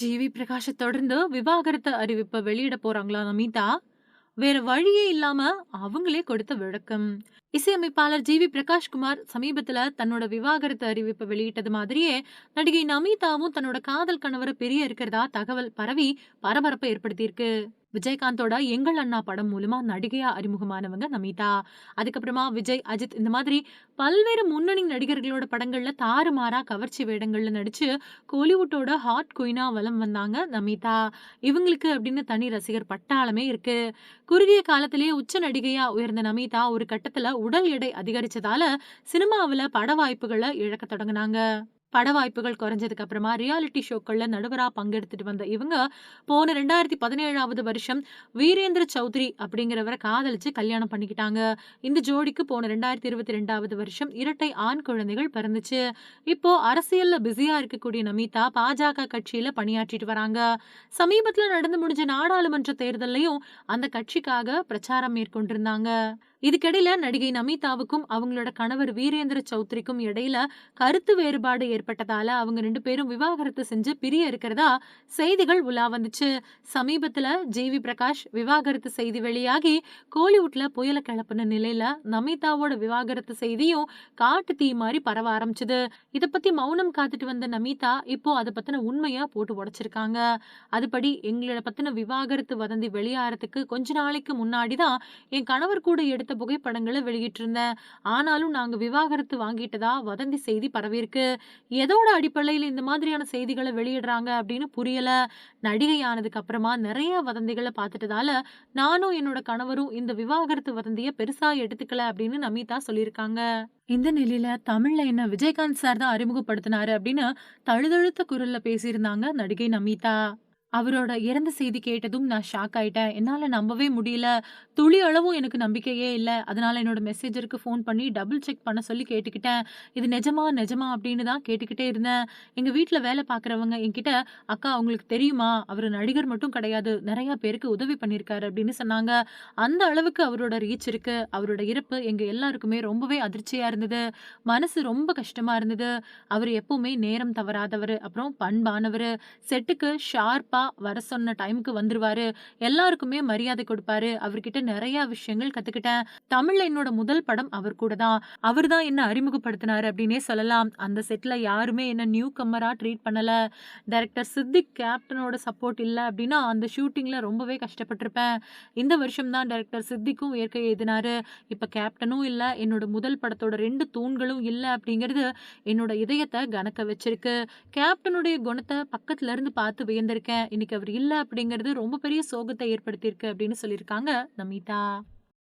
GV Prakash தொடர்ந்து விவாகரத்து அறிவிப்ப வெளியிட போறாங்களா நமிதா? வேற வழியே இல்லாம அவங்களே கொடுத்த விளக்கம். இசையமைப்பாளர் ஜி. வி. பிரகாஷ்குமார் சமீபத்துல தன்னோட விவாகரத்து அறிவிப்பை வெளியிட்டது மாதிரியே, நடிகை நமீதாவும் தன்னோட காதல் கணவர பிரிய இருக்கிறதா தகவல் பரவி பரபரப்பை ஏற்படுத்தியிருக்கு. விஜயகாந்தோட எங்கள் அண்ணா படம் மூலமா நடிகையா அறிமுகமானவங்க நமிதா. அதுக்கப்புறமா விஜய், அஜித் இந்த மாதிரி பல்வேறு முன்னணி நடிகர்களோட படங்கள்ல தாறுமாறா கவர்ச்சி வேடங்கள்ல நடிச்சு கோலிவுட்டோட ஹாட் குயினா வலம் வந்தாங்க நமிதா. இவங்களுக்கு அப்படின்னு தனி ரசிகர் பட்டாளமே இருக்கு. குறுகிய காலத்திலேயே உச்ச நடிகையா உயர்ந்த நமிதா ஒரு கட்டத்துல உடல் எடை அதிகரிச்சதால சினிமாவில் பட வாய்ப்புகளை இழக்கத் தொடங்கினாங்க. பட வாய்ப்புகள் குறைஞ்சதுக்கு அப்புறமா ரியாலிட்டி ஷோக்களில் நடுவராக பங்கெடுத்துட்டு வந்த இவங்க, போன 2017வது வருஷம் வீரேந்திர சௌத்ரி அப்படிங்கிறவரை காதலிச்சு கல்யாணம் பண்ணிக்கிட்டாங்க. இந்த ஜோடிக்கு போன 2022வது வருஷம் இரட்டை ஆண் குழந்தைகள் பிறந்துச்சு. இப்போ அரசியல்ல பிஸியா இருக்கக்கூடிய நமிதா பாஜக கட்சியில பணியாற்றிட்டு வராங்க. சமீபத்துல நடந்து முடிஞ்ச நாடாளுமன்ற தேர்தலையும் அந்த கட்சிக்காக பிரச்சாரம் மேற்கொண்டிருந்தாங்க. இதுக்கிடையில நடிகை நமிதாவுக்கும் அவங்களோட கணவர் வீரேந்திர சௌத்ரிக்கும் இடையில கருத்து வேறுபாடு ஏற்பட்டதால அவங்க ரெண்டு பேரும் விவாகரத்து செஞ்சு பிரிய இருக்கிறதா செய்திகள் உலா வந்துச்சு. சமீபத்துல ஜி. வி. பிரகாஷ் விவாகரத்து செய்தி வெளியாகி கோலிவுட்ல புயல கிளப்புன நிலையில நமிதாவோட விவாகரத்து செய்தியும் காட்டு தீ மாதிரி பரவ ஆரம்பிச்சது. இத பத்தி மௌனம் காத்துட்டு வந்த நமிதா இப்போ அதை பத்தின உண்மையா போட்டு உடைச்சிருக்காங்க. அதுபடி எங்கள பத்தின விவாகரத்து வதந்தி வெளியாகிறதுக்கு கொஞ்ச நாளைக்கு முன்னாடி தான் என் கணவர் கூட எடுத்து புகைப்படங்கள வெளியிட்டிருந்தேன். ஆனாலும் நாங்க விவாகரத்து வாங்கிட்டதா வதந்தி செய்தி பரவியிருக்கு. எதோட அடிப்படையில இந்த மாதிரியான செய்திகளை வெளியிடுறாங்க அப்படின்னு புரியல. நடிகை ஆனதுக்கு அப்புறமா நிறைய வதந்திகளை பார்த்துட்டதால, நானும் என்னோட கணவரும் இந்த விவாகரத்து வதந்தியை பெருசா எடுத்துக்கல அப்படின்னு நமீதா சொல்லியிருக்காங்க. இந்த நிலையில தமிழ்ல என்ன விஜயகாந்த் சார் தான் அறிமுகப்படுத்தினாரு அப்படின்னு தழுதழுத்த குரல்ல பேசியிருந்தாங்க நடிகை நமிதா அவரோட இறந்த செய்தி கேட்டதும் நான் ஷாக் ஆயிட்டேன். என்னால் நம்பவே முடியல. துளி அளவும் எனக்கு நம்பிக்கையே இல்லை அதனால என்னோட மெசேஜருக்கு ஃபோன் பண்ணி டபுள் செக் பண்ண சொல்லி கேட்டுக்கிட்டேன். இது நிஜமா, நிஜமா அப்படின்னு தான் கேட்டுக்கிட்டே இருந்தேன். எங்கள் வீட்டில் வேலை பார்க்குறவங்க என்கிட்ட, "அக்கா அவங்களுக்கு தெரியுமா? அவர் நடிகர் மட்டும் கிடையாது. நிறையா பேருக்கு உதவி பண்ணியிருக்காரு" அப்படின்னு சொன்னாங்க. அந்த அளவுக்கு அவரோட ரீச் இருக்கு. அவரோட இறப்பு எங்கள் எல்லாருக்குமே ரொம்பவே அதிர்ச்சியாக இருந்தது. மனசு ரொம்ப கஷ்டமாக இருந்தது. அவர் எப்பவுமே நேரம் தவறாதவர் அப்புறம் பண்பானவர் செட்டுக்கு ஷார்ப்பாக ஷார்ப்பா வர சொன்ன டைமுக்கு வந்துருவாரு. எல்லாருக்குமே மரியாதை கொடுப்பாரு. அவர்கிட்ட நிறைய விஷயங்கள் கத்துக்கிட்டேன். தமிழ்ல என்னோட முதல் படம் அவர் கூட தான். அவர் தான் என்ன அறிமுகப்படுத்தினாரு அப்படின்னே சொல்லலாம். அந்த செட்ல யாருமே என்ன நியூ கம்மரா ட்ரீட் பண்ணல. டைரக்டர் சித்திக் கேப்டனோட சப்போர்ட் இல்லை அப்படின்னா, அந்த ஷூட்டிங்ல ரொம்பவே கஷ்டப்பட்டிருப்பேன். இந்த வருஷம் தான் டைரக்டர் சித்திக்கும் இயற்கை எழுதினாரு. இப்ப கேப்டனும் இல்லை என்னோட முதல் படத்தோட ரெண்டு தூண்களும் இல்லை அப்படிங்கிறது என்னோட இதயத்தை கணக்க வச்சிருக்கு. கேப்டனுடைய குணத்தை பக்கத்துல இருந்து பார்த்து வியந்திருக்கேன். இன்னைக்கு அவர் இல்லை அப்படிங்கிறது ரொம்ப பெரிய சோகத்தை ஏற்படுத்தியிருக்கு அப்படின்னு சொல்லியிருக்காங்க நமிதா.